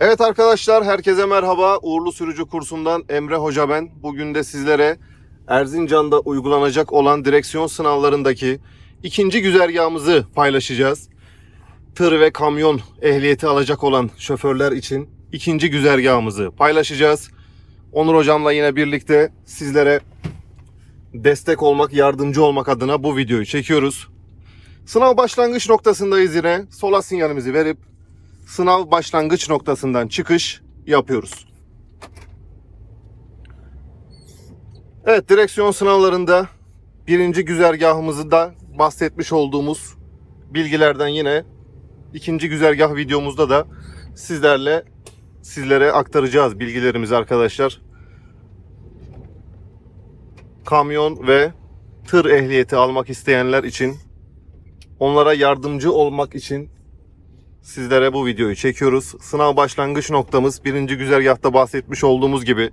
Evet arkadaşlar herkese merhaba. Uğurlu Sürücü kursundan Emre Hoca ben. Bugün de sizlere Erzincan'da uygulanacak olan direksiyon sınavlarındaki ikinci güzergahımızı paylaşacağız. Tır ve kamyon ehliyeti alacak olan şoförler için ikinci güzergahımızı paylaşacağız. Onur hocamla yine birlikte sizlere destek olmak, yardımcı olmak adına bu videoyu çekiyoruz. Sınav başlangıç noktasındayız yine. Sola sinyalimizi verip sınav başlangıç noktasından çıkış yapıyoruz. Evet direksiyon sınavlarında birinci güzergahımızı da bahsetmiş olduğumuz bilgilerden yine ikinci güzergah videomuzda da sizlerle sizlere aktaracağız bilgilerimizi arkadaşlar. Kamyon ve tır ehliyeti almak isteyenler için onlara yardımcı olmak için sizlere bu videoyu çekiyoruz. Sınav başlangıç noktamız birinci güzergahta bahsetmiş olduğumuz gibi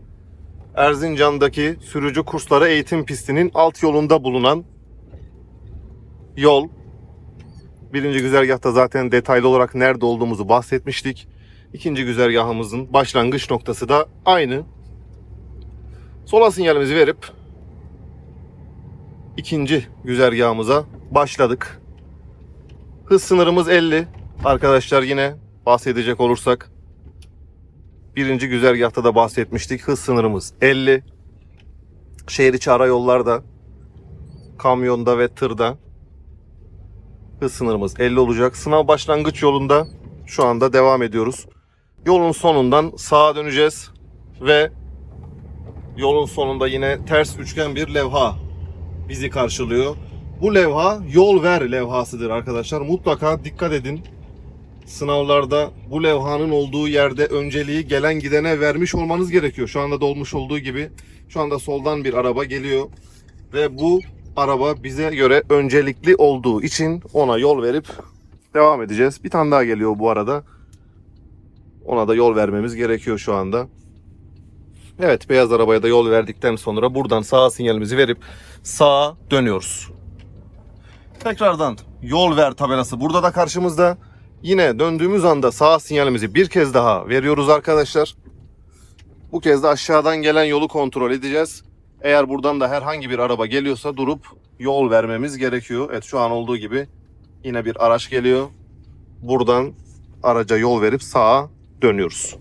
Erzincan'daki sürücü kursları eğitim pistinin alt yolunda bulunan yol. Birinci güzergahta zaten detaylı olarak nerede olduğumuzu bahsetmiştik. İkinci güzergahımızın başlangıç noktası da aynı. Sola sinyalimizi verip ikinci güzergahımıza başladık. Hız sınırımız 50. Arkadaşlar yine bahsedecek olursak birinci güzergahta da bahsetmiştik. Hız sınırımız 50. Şehir içi ara yollarda kamyonda ve tırda hız sınırımız 50 olacak. Sınav başlangıç yolunda şu anda devam ediyoruz. Yolun sonundan sağa döneceğiz ve yolun sonunda yine ters üçgen bir levha bizi karşılıyor. Bu levha yol ver levhasıdır arkadaşlar. Mutlaka dikkat edin. Sınavlarda bu levhanın olduğu yerde önceliği gelen gidene vermiş olmanız gerekiyor. Şu anda dolmuş olduğu gibi şu anda soldan bir araba geliyor ve bu araba bize göre öncelikli olduğu için ona yol verip devam edeceğiz. Bir tane daha geliyor bu arada. Ona da yol vermemiz gerekiyor şu anda. Evet beyaz arabaya da yol verdikten sonra buradan sağa sinyalimizi verip sağa dönüyoruz. Tekrardan yol ver tabelası burada da karşımızda. Yine döndüğümüz anda sağ sinyalimizi bir kez daha veriyoruz arkadaşlar. Bu kez de aşağıdan gelen yolu kontrol edeceğiz. Eğer buradan da herhangi bir araba geliyorsa durup yol vermemiz gerekiyor. Evet şu an olduğu gibi yine bir araç geliyor. Buradan araca yol verip sağa dönüyoruz.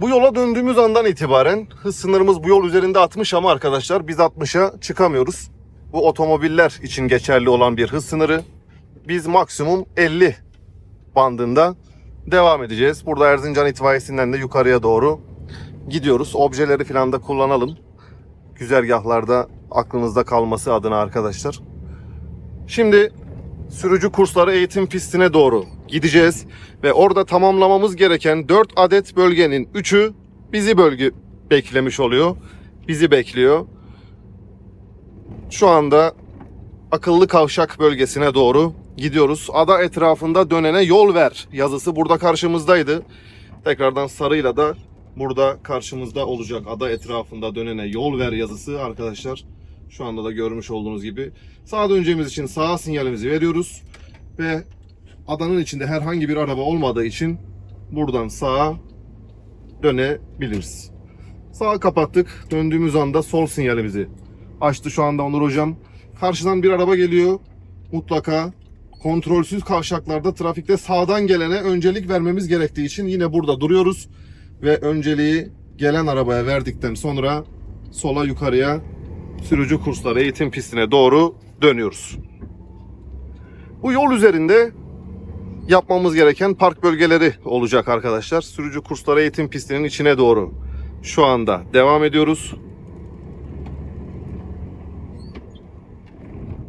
Bu yola döndüğümüz andan itibaren hız sınırımız bu yol üzerinde 60 ama arkadaşlar biz 60'a çıkamıyoruz. Bu otomobiller için geçerli olan bir hız sınırı. Biz maksimum 50 bandında devam edeceğiz. Burada Erzincan itfaiyesinden de yukarıya doğru gidiyoruz. Objeleri falan da kullanalım. Güzergahlarda aklınızda kalması adına arkadaşlar. Şimdi sürücü kursları eğitim pistine doğru gideceğiz ve orada tamamlamamız gereken 4 adet bölgenin 3'ü bizi bölge beklemiş oluyor. Bizi bekliyor. Şu anda akıllı kavşak bölgesine doğru gidiyoruz. Ada etrafında dönene yol ver yazısı burada karşımızdaydı. Tekrardan sarıyla da burada karşımızda olacak. Ada etrafında dönene yol ver yazısı arkadaşlar. Şu anda da görmüş olduğunuz gibi. Sağa döneceğimiz için sağa sinyalimizi veriyoruz. Ve adanın içinde herhangi bir araba olmadığı için buradan sağa dönebiliriz. Sağa kapattık. Döndüğümüz anda sol sinyalimizi açtı şu anda Onur hocam. Karşıdan bir araba geliyor. Mutlaka kontrolsüz kavşaklarda trafikte sağdan gelene öncelik vermemiz gerektiği için yine burada duruyoruz ve önceliği gelen arabaya verdikten sonra sola yukarıya sürücü kursları eğitim pistine doğru dönüyoruz. Bu yol üzerinde yapmamız gereken park bölgeleri olacak arkadaşlar. Sürücü kursları eğitim pistinin içine doğru şu anda devam ediyoruz.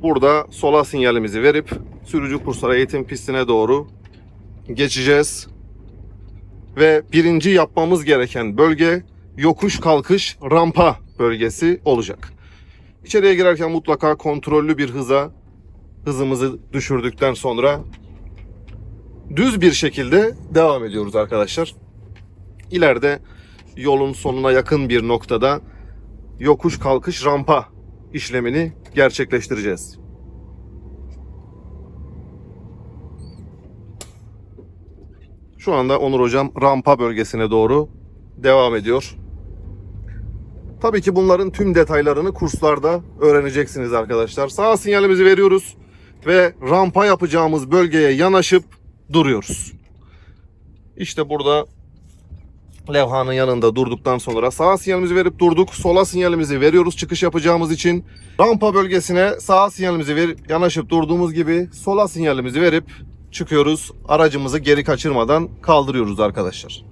Burada sola sinyalimizi verip sürücü kursları eğitim pistine doğru geçeceğiz. Ve birinci yapmamız gereken bölge yokuş kalkış rampa bölgesi olacak. İçeriye girerken mutlaka kontrollü bir hıza hızımızı düşürdükten sonra düz bir şekilde devam ediyoruz arkadaşlar. İleride yolun sonuna yakın bir noktada yokuş kalkış rampa işlemini gerçekleştireceğiz. Şu anda Onur Hocam rampa bölgesine doğru devam ediyor. Tabii ki bunların tüm detaylarını kurslarda öğreneceksiniz arkadaşlar. Sağ sinyalimizi veriyoruz ve rampa yapacağımız bölgeye yanaşıp duruyoruz. İşte burada levhanın yanında durduktan sonra sağ sinyalimizi verip durduk. Sola sinyalimizi veriyoruz çıkış yapacağımız için. Rampa bölgesine sağ sinyalimizi verip yanaşıp durduğumuz gibi sola sinyalimizi verip çıkıyoruz. Aracımızı geri kaçırmadan kaldırıyoruz arkadaşlar.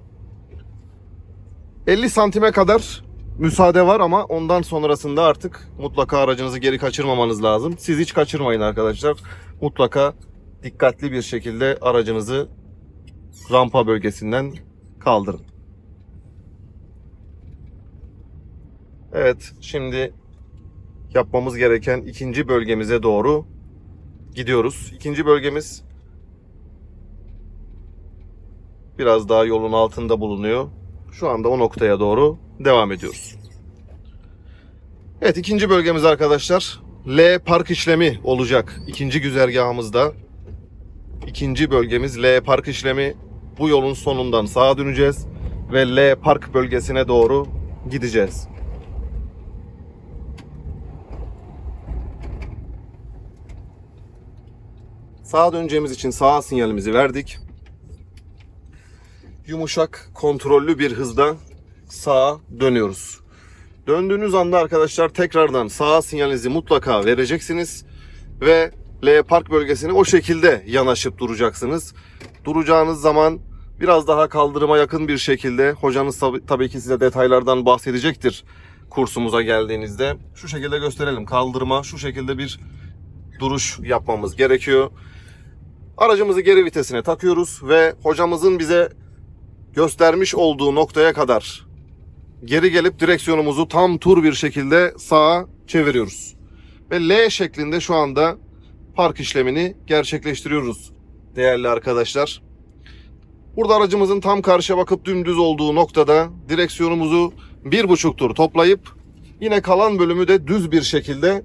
50 santime kadar müsaade var ama ondan sonrasında artık mutlaka aracınızı geri kaçırmamanız lazım. Siz hiç kaçırmayın arkadaşlar. Mutlaka dikkatli bir şekilde aracınızı rampa bölgesinden kaldırın. Evet, şimdi yapmamız gereken ikinci bölgemize doğru gidiyoruz. İkinci bölgemiz biraz daha yolun altında bulunuyor. Şu anda o noktaya doğru devam ediyoruz. Evet ikinci bölgemiz arkadaşlar L park işlemi olacak. İkinci güzergahımızda ikinci bölgemiz L park işlemi. Bu yolun sonundan sağa döneceğiz ve L park bölgesine doğru gideceğiz. Sağa döneceğimiz için sağ sinyalimizi verdik. Yumuşak, kontrollü bir hızda sağa dönüyoruz. Döndüğünüz anda arkadaşlar tekrardan sağ sinyalinizi mutlaka vereceksiniz ve L park bölgesine o şekilde yanaşıp duracaksınız. Duracağınız zaman biraz daha kaldırıma yakın bir şekilde hocanız tabi- tabii ki size detaylardan bahsedecektir kursumuza geldiğinizde. Şu şekilde gösterelim. Kaldırıma şu şekilde bir duruş yapmamız gerekiyor. Aracımızı geri vitesine takıyoruz ve hocamızın bize göstermiş olduğu noktaya kadar geri gelip direksiyonumuzu tam tur bir şekilde sağa çeviriyoruz. Ve L şeklinde şu anda park işlemini gerçekleştiriyoruz değerli arkadaşlar. Burada aracımızın tam karşıya bakıp dümdüz olduğu noktada direksiyonumuzu bir buçuk tur toplayıp yine kalan bölümü de düz bir şekilde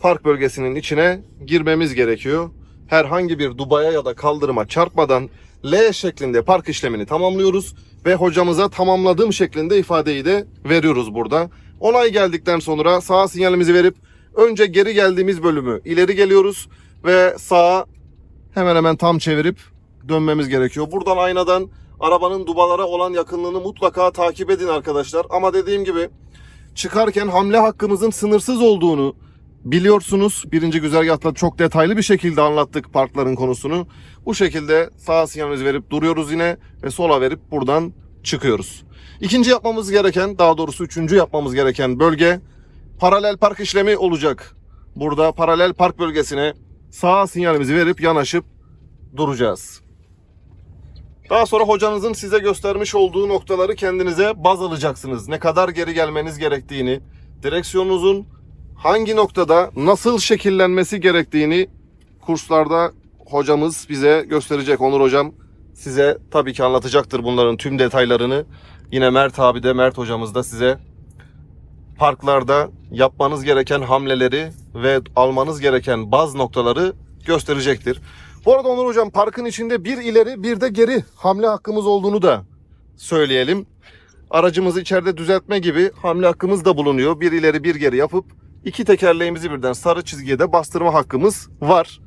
park bölgesinin içine girmemiz gerekiyor. Herhangi bir dubaya ya da kaldırıma çarpmadan L şeklinde park işlemini tamamlıyoruz ve hocamıza tamamladığım şeklinde ifadeyi de veriyoruz burada. Onay geldikten sonra sağ sinyalimizi verip önce geri geldiğimiz bölümü ileri geliyoruz ve sağa hemen hemen tam çevirip dönmemiz gerekiyor. Buradan aynadan arabanın dubalara olan yakınlığını mutlaka takip edin arkadaşlar. Ama dediğim gibi çıkarken hamle hakkımızın sınırsız olduğunu biliyorsunuz. Birinci güzergahta çok detaylı bir şekilde anlattık parkların konusunu. Bu şekilde sağ sinyalimizi verip duruyoruz yine ve sola verip buradan çıkıyoruz. İkinci yapmamız gereken, daha doğrusu üçüncü yapmamız gereken bölge paralel park işlemi olacak. Burada paralel park bölgesine sağ sinyalimizi verip yanaşıp duracağız. Daha sonra hocanızın size göstermiş olduğu noktaları kendinize baz alacaksınız. Ne kadar geri gelmeniz gerektiğini, direksiyonunuzun hangi noktada nasıl şekillenmesi gerektiğini kurslarda hocamız bize gösterecek. Onur hocam size tabii ki anlatacaktır bunların tüm detaylarını. Yine Mert abi de Mert hocamız da size parklarda yapmanız gereken hamleleri ve almanız gereken baz noktaları gösterecektir. Bu arada Onur hocam parkın içinde bir ileri bir de geri hamle hakkımız olduğunu da söyleyelim. Aracımızı içeride düzeltme gibi hamle hakkımız da bulunuyor. Bir ileri bir geri yapıp iki tekerleğimizi birden sarı çizgiye de bastırma hakkımız var.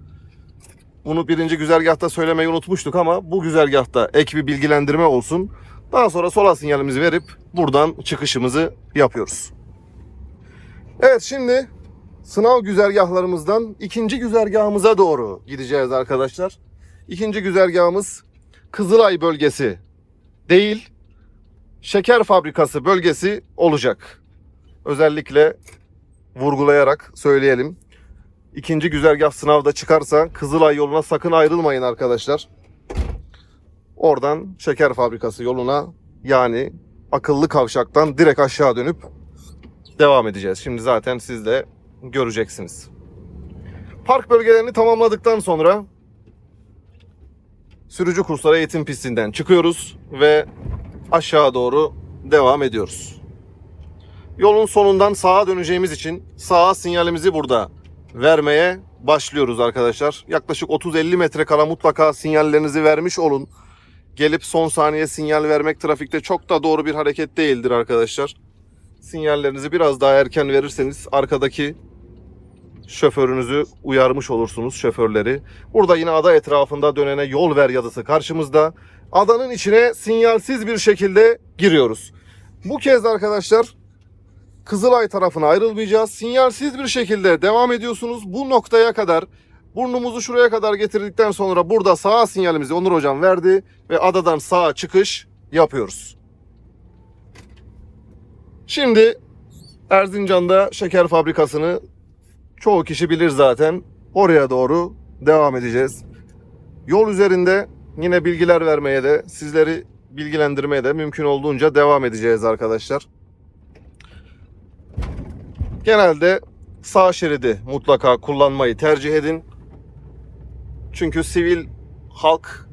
Bunu birinci güzergahta söylemeyi unutmuştuk ama bu güzergahta ek bir bilgilendirme olsun. Daha sonra sola sinyalimizi verip buradan çıkışımızı yapıyoruz. Evet şimdi sınav güzergahlarımızdan ikinci güzergahımıza doğru gideceğiz arkadaşlar. İkinci güzergahımız Kızılay bölgesi değil, şeker fabrikası bölgesi olacak. Özellikle vurgulayarak söyleyelim. İkinci güzergah sınavda çıkarsa Kızılay yoluna sakın ayrılmayın arkadaşlar. Oradan şeker fabrikası yoluna yani akıllı kavşaktan direkt aşağı dönüp devam edeceğiz. Şimdi zaten siz de göreceksiniz. Park bölgelerini tamamladıktan sonra sürücü kursları eğitim pistinden çıkıyoruz ve aşağı doğru devam ediyoruz. Yolun sonundan sağa döneceğimiz için sağa sinyalimizi burada vermeye başlıyoruz arkadaşlar. Yaklaşık 30-50 metre kala mutlaka sinyallerinizi vermiş olun. gelip son saniye sinyal vermek trafikte çok da doğru bir hareket değildir arkadaşlar. Sinyallerinizi biraz daha erken verirseniz arkadaki şoförünüzü uyarmış olursunuz şoförleri. Burada yine ada etrafında dönene yol ver yazısı karşımızda. Adanın içine sinyalsiz bir şekilde giriyoruz. Bu kez arkadaşlar Kızılay tarafına ayrılmayacağız. Sinyalsiz bir şekilde devam ediyorsunuz. Bu noktaya kadar burnumuzu şuraya kadar getirdikten sonra burada sağa sinyalimizi Onur hocam verdi ve adadan sağa çıkış yapıyoruz. Şimdi Erzincan'da şeker fabrikasını çoğu kişi bilir zaten. Oraya doğru devam edeceğiz. Yol üzerinde yine bilgiler vermeye de sizleri bilgilendirmeye de mümkün olduğunca devam edeceğiz arkadaşlar. Genelde sağ şeridi mutlaka kullanmayı tercih edin. Çünkü sivil halk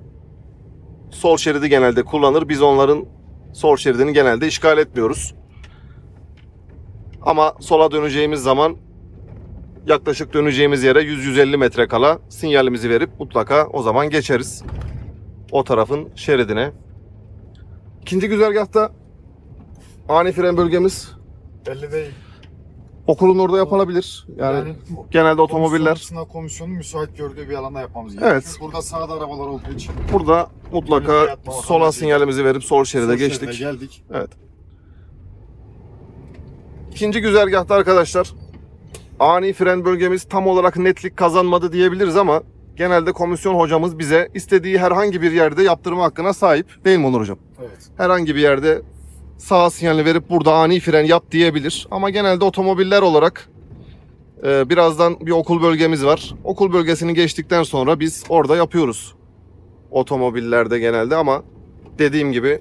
sol şeridi genelde kullanır. Biz onların sol şeridini genelde işgal etmiyoruz. Ama sola döneceğimiz zaman yaklaşık döneceğimiz yere 100-150 metre kala sinyalimizi verip mutlaka o zaman geçeriz. O tarafın şeridine. İkinci güzergahta ani fren bölgemiz Belli değil. Okulun orada yapılabilir. Yani, Yani genelde otomobiller Komisyon, komisyonun müsait gördüğü bir alanda yapmamız gerekiyor. Evet. Burada sağda arabalar olduğu için. burada mutlaka sola sinyalimizi verip sol şeride sol geçtik. şeride geldik. Evet. İkinci güzergahta arkadaşlar ani fren bölgemiz tam olarak netlik kazanmadı diyebiliriz ama genelde komisyon hocamız bize istediği herhangi bir yerde yaptırma hakkına sahip değil mi Onur hocam? Evet. Herhangi bir yerde sağ sinyalini verip burada ani fren yap diyebilir. Ama genelde otomobiller olarak e, birazdan bir okul bölgemiz var. Okul bölgesini geçtikten sonra biz orada yapıyoruz. Otomobillerde genelde ama dediğim gibi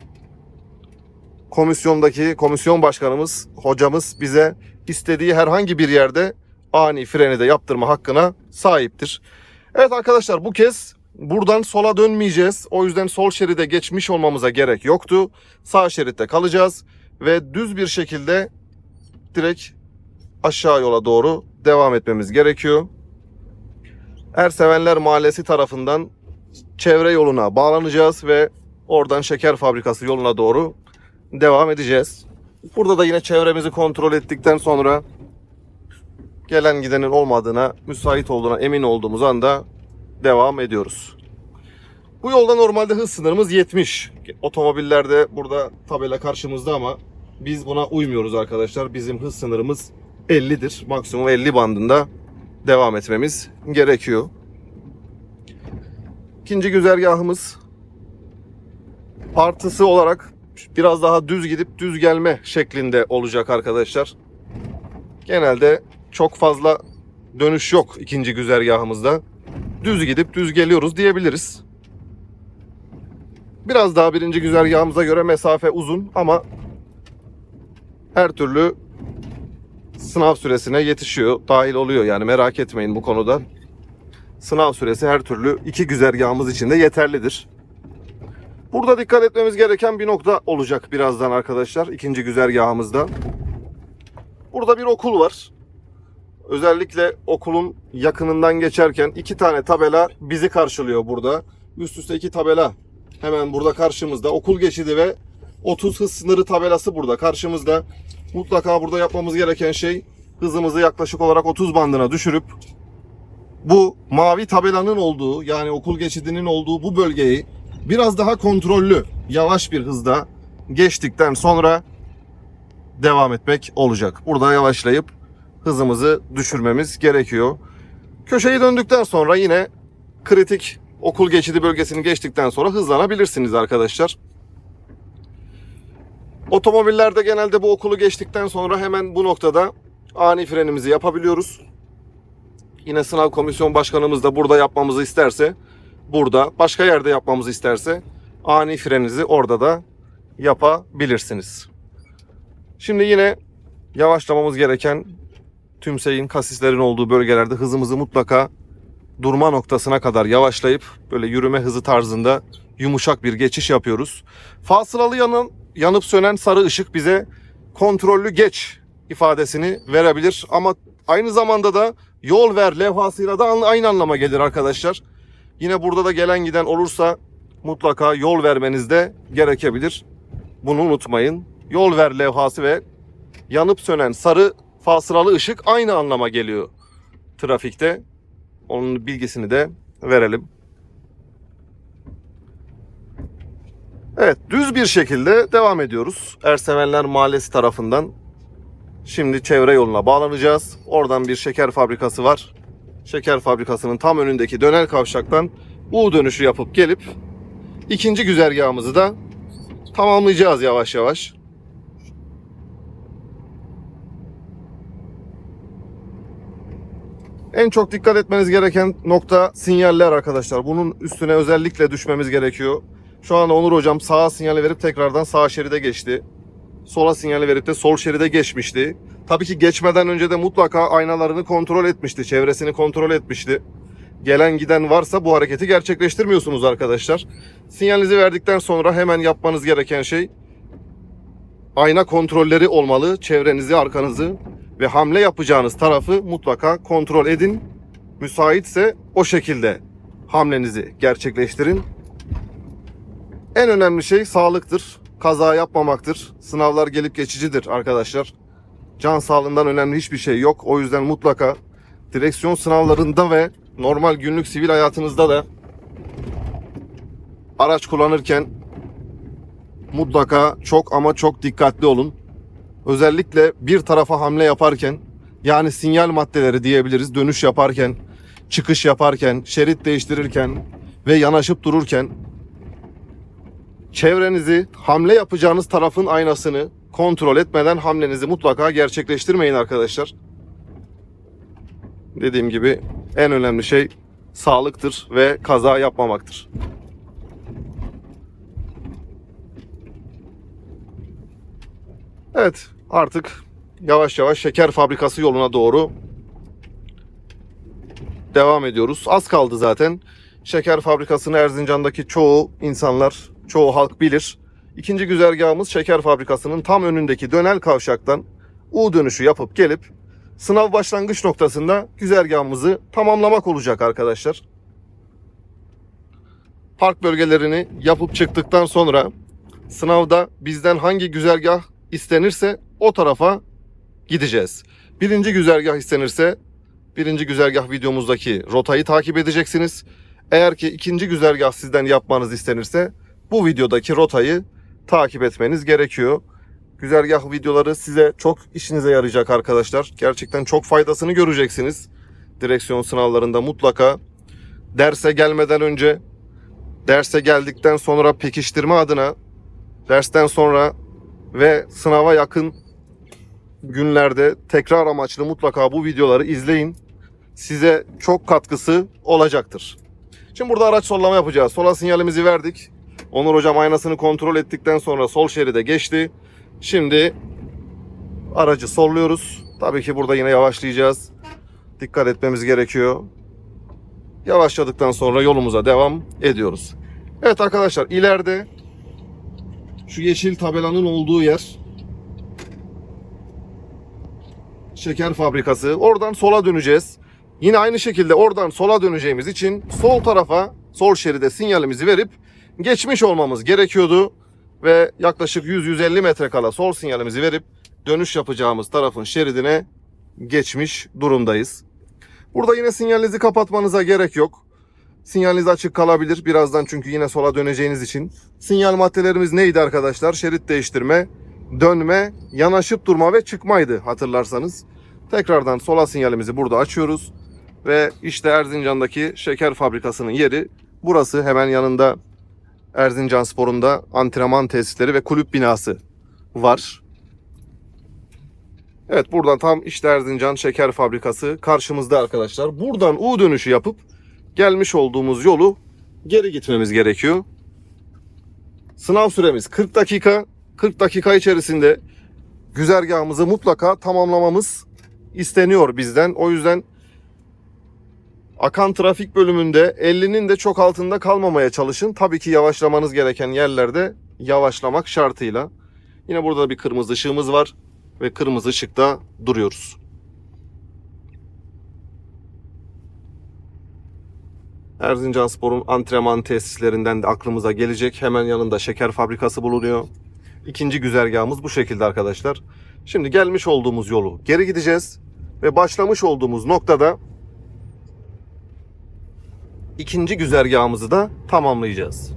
komisyondaki komisyon başkanımız, hocamız bize istediği herhangi bir yerde ani freni de yaptırma hakkına sahiptir. Evet arkadaşlar bu kez buradan sola dönmeyeceğiz. O yüzden sol şeride geçmiş olmamıza gerek yoktu. Sağ şeritte kalacağız ve düz bir şekilde direkt aşağı yola doğru devam etmemiz gerekiyor. Ersevenler Mahallesi tarafından çevre yoluna bağlanacağız ve oradan şeker fabrikası yoluna doğru devam edeceğiz. Burada da yine çevremizi kontrol ettikten sonra gelen gidenin olmadığına, müsait olduğuna emin olduğumuz anda devam ediyoruz. Bu yolda normalde hız sınırımız 70. Otomobillerde burada tabela karşımızda ama biz buna uymuyoruz arkadaşlar. Bizim hız sınırımız 50'dir. Maksimum 50 bandında devam etmemiz gerekiyor. İkinci güzergahımız artısı olarak biraz daha düz gidip düz gelme şeklinde olacak arkadaşlar. Genelde çok fazla dönüş yok ikinci güzergahımızda. Düz gidip düz geliyoruz diyebiliriz. Biraz daha birinci güzergahımıza göre mesafe uzun ama her türlü sınav süresine yetişiyor, dahil oluyor yani merak etmeyin bu konuda. Sınav süresi her türlü iki güzergahımız için de yeterlidir. Burada dikkat etmemiz gereken bir nokta olacak birazdan arkadaşlar ikinci güzergahımızda. Burada bir okul var. Özellikle okulun yakınından geçerken iki tane tabela bizi karşılıyor burada. Üst üste iki tabela hemen burada karşımızda. Okul geçidi ve 30 hız sınırı tabelası burada karşımızda. Mutlaka burada yapmamız gereken şey hızımızı yaklaşık olarak 30 bandına düşürüp bu mavi tabelanın olduğu yani okul geçidinin olduğu bu bölgeyi biraz daha kontrollü, yavaş bir hızda geçtikten sonra devam etmek olacak. Burada yavaşlayıp hızımızı düşürmemiz gerekiyor. Köşeyi döndükten sonra yine kritik okul geçidi bölgesini geçtikten sonra hızlanabilirsiniz arkadaşlar. Otomobillerde genelde bu okulu geçtikten sonra hemen bu noktada ani frenimizi yapabiliyoruz. Yine sınav komisyon başkanımız da burada yapmamızı isterse burada, başka yerde yapmamızı isterse ani freninizi orada da yapabilirsiniz. Şimdi yine yavaşlamamız gereken tümseyin, kasislerin olduğu bölgelerde hızımızı mutlaka durma noktasına kadar yavaşlayıp böyle yürüme hızı tarzında yumuşak bir geçiş yapıyoruz. Fasılalı yanın yanıp sönen sarı ışık bize kontrollü geç ifadesini verebilir ama aynı zamanda da yol ver levhasıyla da aynı anlama gelir arkadaşlar. Yine burada da gelen giden olursa mutlaka yol vermeniz de gerekebilir. Bunu unutmayın. Yol ver levhası ve yanıp sönen sarı fasıralı ışık aynı anlama geliyor trafikte. Onun bilgisini de verelim. Evet, düz bir şekilde devam ediyoruz. Ersevenler Mahallesi tarafından. Şimdi çevre yoluna bağlanacağız. Oradan bir şeker fabrikası var. Şeker fabrikasının tam önündeki dönel kavşaktan U dönüşü yapıp gelip ikinci güzergahımızı da tamamlayacağız yavaş yavaş. En çok dikkat etmeniz gereken nokta sinyaller arkadaşlar. Bunun üstüne özellikle düşmemiz gerekiyor. Şu anda Onur hocam sağa sinyali verip tekrardan sağ şeride geçti. Sola sinyali verip de sol şeride geçmişti. Tabii ki geçmeden önce de mutlaka aynalarını kontrol etmişti. Çevresini kontrol etmişti. Gelen giden varsa bu hareketi gerçekleştirmiyorsunuz arkadaşlar. Sinyalinizi verdikten sonra hemen yapmanız gereken şey ayna kontrolleri olmalı. Çevrenizi, arkanızı ve hamle yapacağınız tarafı mutlaka kontrol edin. Müsaitse o şekilde hamlenizi gerçekleştirin. En önemli şey sağlıktır. Kaza yapmamaktır. Sınavlar gelip geçicidir arkadaşlar. Can sağlığından önemli hiçbir şey yok. O yüzden mutlaka direksiyon sınavlarında ve normal günlük sivil hayatınızda da araç kullanırken mutlaka çok ama çok dikkatli olun. Özellikle bir tarafa hamle yaparken yani sinyal maddeleri diyebiliriz dönüş yaparken, çıkış yaparken, şerit değiştirirken ve yanaşıp dururken çevrenizi hamle yapacağınız tarafın aynasını kontrol etmeden hamlenizi mutlaka gerçekleştirmeyin arkadaşlar. Dediğim gibi en önemli şey sağlıktır ve kaza yapmamaktır. Evet artık yavaş yavaş şeker fabrikası yoluna doğru devam ediyoruz. Az kaldı zaten. Şeker fabrikasını Erzincan'daki çoğu insanlar, çoğu halk bilir. İkinci güzergahımız şeker fabrikasının tam önündeki dönel kavşaktan U dönüşü yapıp gelip sınav başlangıç noktasında güzergahımızı tamamlamak olacak arkadaşlar. Park bölgelerini yapıp çıktıktan sonra sınavda bizden hangi güzergah istenirse o tarafa gideceğiz. Birinci güzergah istenirse birinci güzergah videomuzdaki rotayı takip edeceksiniz. Eğer ki ikinci güzergah sizden yapmanız istenirse bu videodaki rotayı takip etmeniz gerekiyor. Güzergah videoları size çok işinize yarayacak arkadaşlar. Gerçekten çok faydasını göreceksiniz. Direksiyon sınavlarında mutlaka derse gelmeden önce, derse geldikten sonra pekiştirme adına, dersten sonra ve sınava yakın günlerde tekrar amaçlı mutlaka bu videoları izleyin. Size çok katkısı olacaktır. Şimdi burada araç sollama yapacağız. Sola sinyalimizi verdik. Onur hocam aynasını kontrol ettikten sonra sol şeride geçti. Şimdi aracı solluyoruz. Tabii ki burada yine yavaşlayacağız. Dikkat etmemiz gerekiyor. Yavaşladıktan sonra yolumuza devam ediyoruz. Evet arkadaşlar ileride şu yeşil tabelanın olduğu yer şeker fabrikası. Oradan sola döneceğiz. Yine aynı şekilde oradan sola döneceğimiz için sol tarafa, sol şeride sinyalimizi verip geçmiş olmamız gerekiyordu. Ve yaklaşık 100-150 metre kala sol sinyalimizi verip dönüş yapacağımız tarafın şeridine geçmiş durumdayız. Burada yine sinyalinizi kapatmanıza gerek yok. Sinyaliniz açık kalabilir birazdan çünkü yine sola döneceğiniz için. Sinyal maddelerimiz neydi arkadaşlar? Şerit değiştirme, dönme, yanaşıp durma ve çıkmaydı hatırlarsanız. Tekrardan sola sinyalimizi burada açıyoruz. Ve işte Erzincan'daki şeker fabrikasının yeri. Burası hemen yanında Erzincan Spor'unda antrenman tesisleri ve kulüp binası var. Evet buradan tam işte Erzincan Şeker Fabrikası karşımızda arkadaşlar. Buradan U dönüşü yapıp gelmiş olduğumuz yolu geri gitmemiz gerekiyor. Sınav süremiz 40 dakika. 40 dakika içerisinde güzergahımızı mutlaka tamamlamamız isteniyor bizden. O yüzden akan trafik bölümünde 50'nin de çok altında kalmamaya çalışın. Tabii ki yavaşlamanız gereken yerlerde yavaşlamak şartıyla. Yine burada bir kırmızı ışığımız var ve kırmızı ışıkta duruyoruz. Erzincanspor'un antrenman tesislerinden de aklımıza gelecek. Hemen yanında şeker fabrikası bulunuyor. İkinci güzergahımız bu şekilde arkadaşlar. Şimdi gelmiş olduğumuz yolu geri gideceğiz ve başlamış olduğumuz noktada ikinci güzergahımızı da tamamlayacağız.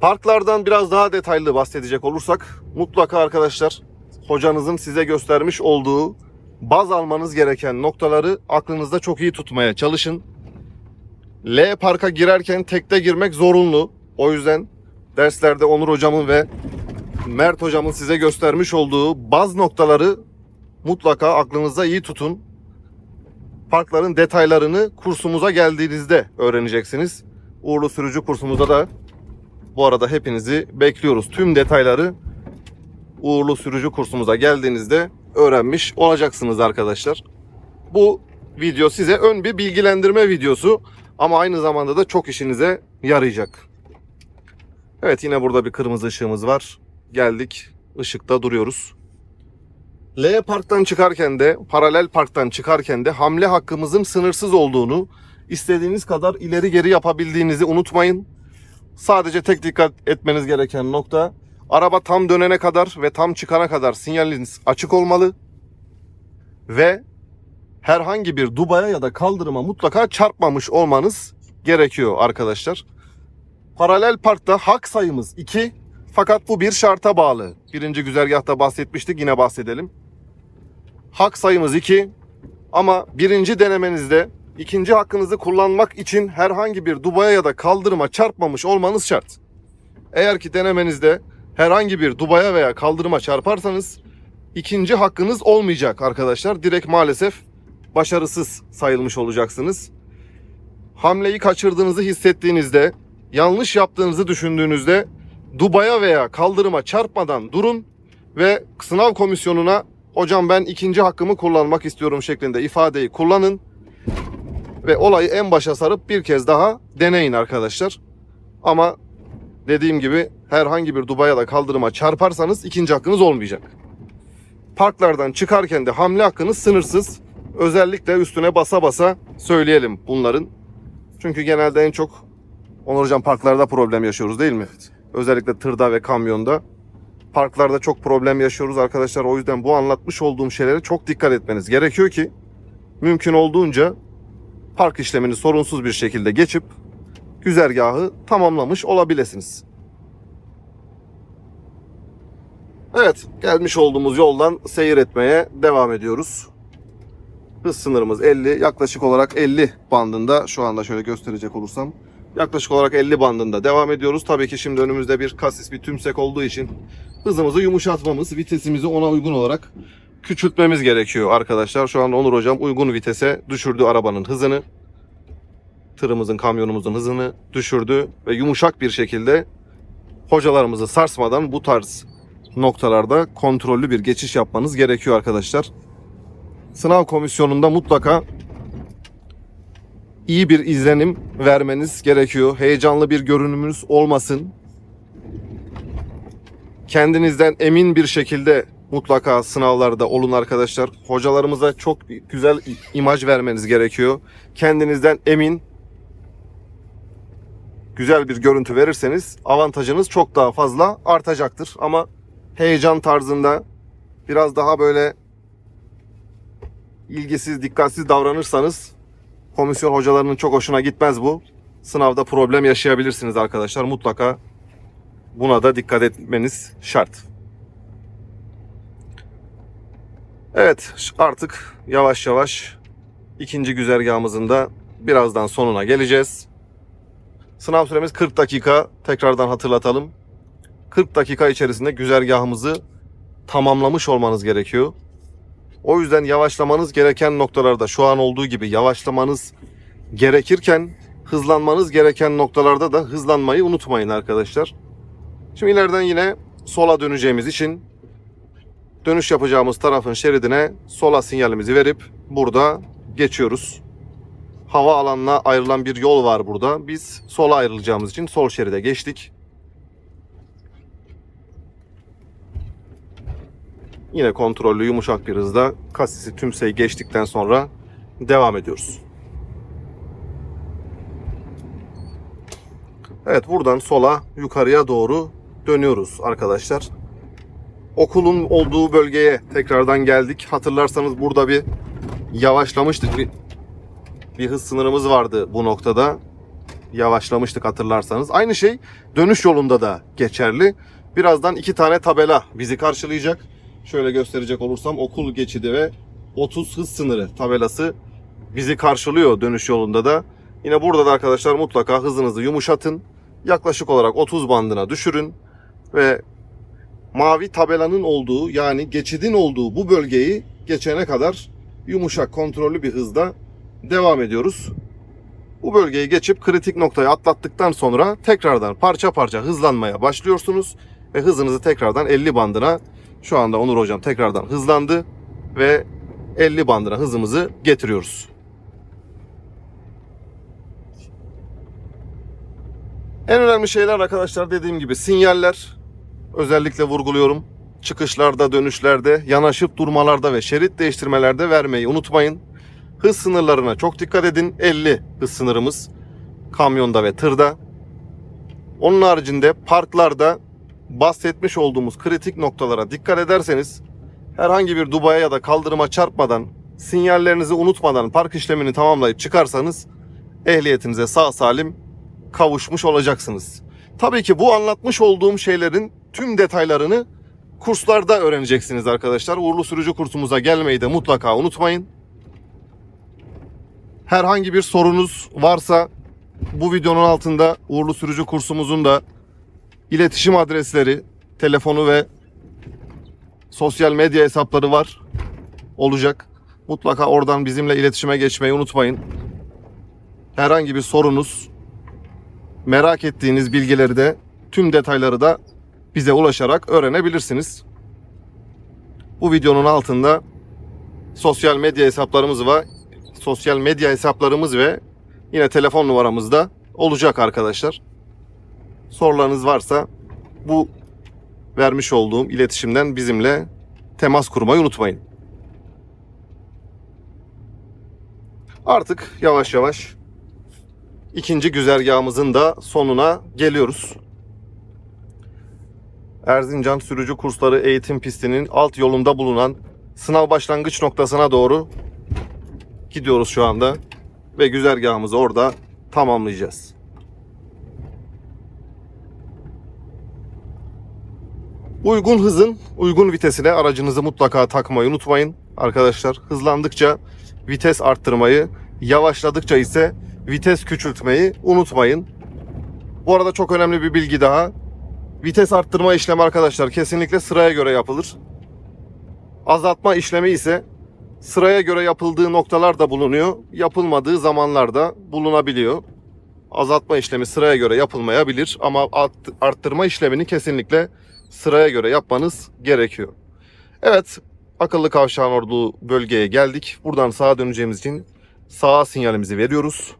Parklardan biraz daha detaylı bahsedecek olursak mutlaka arkadaşlar hocanızın size göstermiş olduğu baz almanız gereken noktaları aklınızda çok iyi tutmaya çalışın. L parka girerken tekte girmek zorunlu. O yüzden derslerde Onur hocamın ve Mert hocamın size göstermiş olduğu baz noktaları mutlaka aklınızda iyi tutun. Parkların detaylarını kursumuza geldiğinizde öğreneceksiniz. Uğurlu sürücü kursumuzda da bu arada hepinizi bekliyoruz. Tüm detayları uğurlu sürücü kursumuza geldiğinizde öğrenmiş olacaksınız arkadaşlar. Bu video size ön bir bilgilendirme videosu ama aynı zamanda da çok işinize yarayacak. Evet yine burada bir kırmızı ışığımız var. Geldik ışıkta duruyoruz. L parktan çıkarken de paralel parktan çıkarken de hamle hakkımızın sınırsız olduğunu istediğiniz kadar ileri geri yapabildiğinizi unutmayın. Sadece tek dikkat etmeniz gereken nokta araba tam dönene kadar ve tam çıkana kadar sinyaliniz açık olmalı ve herhangi bir dubaya ya da kaldırıma mutlaka çarpmamış olmanız gerekiyor arkadaşlar. Paralel parkta hak sayımız 2 fakat bu bir şarta bağlı. Birinci güzergahta bahsetmiştik yine bahsedelim. Hak sayımız 2 ama birinci denemenizde ikinci hakkınızı kullanmak için herhangi bir dubaya ya da kaldırıma çarpmamış olmanız şart. Eğer ki denemenizde herhangi bir dubaya veya kaldırıma çarparsanız ikinci hakkınız olmayacak arkadaşlar. Direkt maalesef başarısız sayılmış olacaksınız. Hamleyi kaçırdığınızı hissettiğinizde, yanlış yaptığınızı düşündüğünüzde dubaya veya kaldırıma çarpmadan durun ve sınav komisyonuna hocam ben ikinci hakkımı kullanmak istiyorum şeklinde ifadeyi kullanın ve olayı en başa sarıp bir kez daha deneyin arkadaşlar. Ama dediğim gibi herhangi bir dubaya da kaldırıma çarparsanız ikinci hakkınız olmayacak. Parklardan çıkarken de hamle hakkınız sınırsız. Özellikle üstüne basa basa söyleyelim bunların. Çünkü genelde en çok Onur Hocam parklarda problem yaşıyoruz değil mi? Özellikle tırda ve kamyonda. Parklarda çok problem yaşıyoruz arkadaşlar. O yüzden bu anlatmış olduğum şeylere çok dikkat etmeniz gerekiyor ki mümkün olduğunca park işlemini sorunsuz bir şekilde geçip güzergahı tamamlamış olabilirsiniz. Evet, gelmiş olduğumuz yoldan seyir etmeye devam ediyoruz. Hız sınırımız 50, yaklaşık olarak 50 bandında. Şu anda şöyle gösterecek olursam. Yaklaşık olarak 50 bandında devam ediyoruz. Tabii ki şimdi önümüzde bir kasis, bir tümsek olduğu için hızımızı yumuşatmamız, vitesimizi ona uygun olarak küçültmemiz gerekiyor arkadaşlar. Şu an Onur Hocam uygun vitese düşürdü arabanın hızını. Tırımızın, kamyonumuzun hızını düşürdü ve yumuşak bir şekilde hocalarımızı sarsmadan bu tarz noktalarda kontrollü bir geçiş yapmanız gerekiyor arkadaşlar. Sınav komisyonunda mutlaka iyi bir izlenim vermeniz gerekiyor. Heyecanlı bir görünümünüz olmasın. Kendinizden emin bir şekilde mutlaka sınavlarda olun arkadaşlar. Hocalarımıza çok güzel imaj vermeniz gerekiyor. Kendinizden emin, güzel bir görüntü verirseniz avantajınız çok daha fazla artacaktır. Ama heyecan tarzında biraz daha böyle ilgisiz, dikkatsiz davranırsanız komisyon hocalarının çok hoşuna gitmez bu. Sınavda problem yaşayabilirsiniz arkadaşlar. Mutlaka buna da dikkat etmeniz şart. Evet artık yavaş yavaş ikinci güzergahımızın da birazdan sonuna geleceğiz. Sınav süremiz 40 dakika. Tekrardan hatırlatalım. 40 dakika içerisinde güzergahımızı tamamlamış olmanız gerekiyor. O yüzden yavaşlamanız gereken noktalarda şu an olduğu gibi yavaşlamanız gerekirken hızlanmanız gereken noktalarda da hızlanmayı unutmayın arkadaşlar. Şimdi ileriden yine sola döneceğimiz için dönüş yapacağımız tarafın şeridine sola sinyalimizi verip burada geçiyoruz. Hava alanına ayrılan bir yol var burada. Biz sola ayrılacağımız için sol şeride geçtik. Yine kontrollü yumuşak bir hızda kasisi tümseyi geçtikten sonra devam ediyoruz. Evet buradan sola yukarıya doğru dönüyoruz arkadaşlar. Okulun olduğu bölgeye tekrardan geldik. Hatırlarsanız burada bir yavaşlamıştık. Bir, bir hız sınırımız vardı bu noktada. Yavaşlamıştık hatırlarsanız. Aynı şey dönüş yolunda da geçerli. Birazdan iki tane tabela bizi karşılayacak. Şöyle gösterecek olursam okul geçidi ve 30 hız sınırı tabelası bizi karşılıyor dönüş yolunda da. Yine burada da arkadaşlar mutlaka hızınızı yumuşatın. Yaklaşık olarak 30 bandına düşürün ve mavi tabelanın olduğu yani geçidin olduğu bu bölgeyi geçene kadar yumuşak kontrollü bir hızda devam ediyoruz. Bu bölgeyi geçip kritik noktayı atlattıktan sonra tekrardan parça parça hızlanmaya başlıyorsunuz ve hızınızı tekrardan 50 bandına şu anda Onur hocam tekrardan hızlandı ve 50 bandına hızımızı getiriyoruz. En önemli şeyler arkadaşlar dediğim gibi sinyaller özellikle vurguluyorum. Çıkışlarda, dönüşlerde, yanaşıp durmalarda ve şerit değiştirmelerde vermeyi unutmayın. Hız sınırlarına çok dikkat edin. 50 hız sınırımız kamyonda ve tırda. Onun haricinde parklarda bahsetmiş olduğumuz kritik noktalara dikkat ederseniz herhangi bir dubaya ya da kaldırıma çarpmadan sinyallerinizi unutmadan park işlemini tamamlayıp çıkarsanız ehliyetinize sağ salim kavuşmuş olacaksınız. Tabii ki bu anlatmış olduğum şeylerin tüm detaylarını kurslarda öğreneceksiniz arkadaşlar. Uğurlu sürücü kursumuza gelmeyi de mutlaka unutmayın. Herhangi bir sorunuz varsa bu videonun altında Uğurlu Sürücü kursumuzun da iletişim adresleri, telefonu ve sosyal medya hesapları var. Olacak. Mutlaka oradan bizimle iletişime geçmeyi unutmayın. Herhangi bir sorunuz, merak ettiğiniz bilgileri de tüm detayları da bize ulaşarak öğrenebilirsiniz. Bu videonun altında sosyal medya hesaplarımız var. Sosyal medya hesaplarımız ve yine telefon numaramız da olacak arkadaşlar. Sorularınız varsa bu vermiş olduğum iletişimden bizimle temas kurmayı unutmayın. Artık yavaş yavaş ikinci güzergahımızın da sonuna geliyoruz. Erzincan Sürücü Kursları Eğitim Pisti'nin alt yolunda bulunan sınav başlangıç noktasına doğru gidiyoruz şu anda ve güzergahımızı orada tamamlayacağız. Uygun hızın uygun vitesine aracınızı mutlaka takmayı unutmayın. Arkadaşlar hızlandıkça vites arttırmayı, yavaşladıkça ise vites küçültmeyi unutmayın. Bu arada çok önemli bir bilgi daha. Vites arttırma işlemi arkadaşlar kesinlikle sıraya göre yapılır. Azaltma işlemi ise sıraya göre yapıldığı noktalar da bulunuyor. Yapılmadığı zamanlarda bulunabiliyor. Azaltma işlemi sıraya göre yapılmayabilir ama art- arttırma işlemini kesinlikle sıraya göre yapmanız gerekiyor. Evet, akıllı kavşağın olduğu bölgeye geldik. Buradan sağa döneceğimiz için sağa sinyalimizi veriyoruz.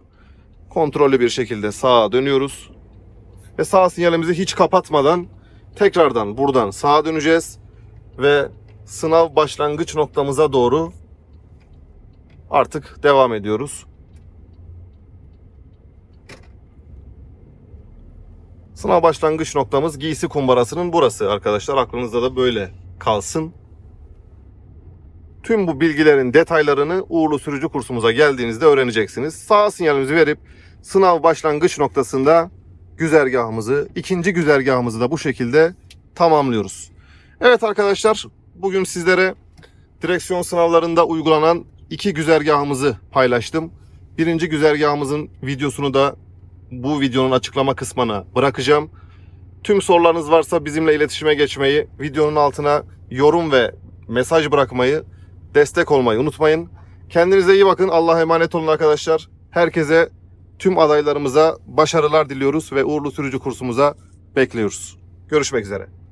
Kontrollü bir şekilde sağa dönüyoruz. Ve sağ sinyalimizi hiç kapatmadan tekrardan buradan sağa döneceğiz ve sınav başlangıç noktamıza doğru artık devam ediyoruz. Sınav başlangıç noktamız giysi kumbarasının burası arkadaşlar. Aklınızda da böyle kalsın. Tüm bu bilgilerin detaylarını uğurlu sürücü kursumuza geldiğinizde öğreneceksiniz. Sağ sinyalimizi verip sınav başlangıç noktasında güzergahımızı, ikinci güzergahımızı da bu şekilde tamamlıyoruz. Evet arkadaşlar, bugün sizlere direksiyon sınavlarında uygulanan iki güzergahımızı paylaştım. Birinci güzergahımızın videosunu da bu videonun açıklama kısmına bırakacağım. Tüm sorularınız varsa bizimle iletişime geçmeyi, videonun altına yorum ve mesaj bırakmayı, destek olmayı unutmayın. Kendinize iyi bakın. Allah'a emanet olun arkadaşlar. Herkese tüm adaylarımıza başarılar diliyoruz ve uğurlu sürücü kursumuza bekliyoruz. Görüşmek üzere.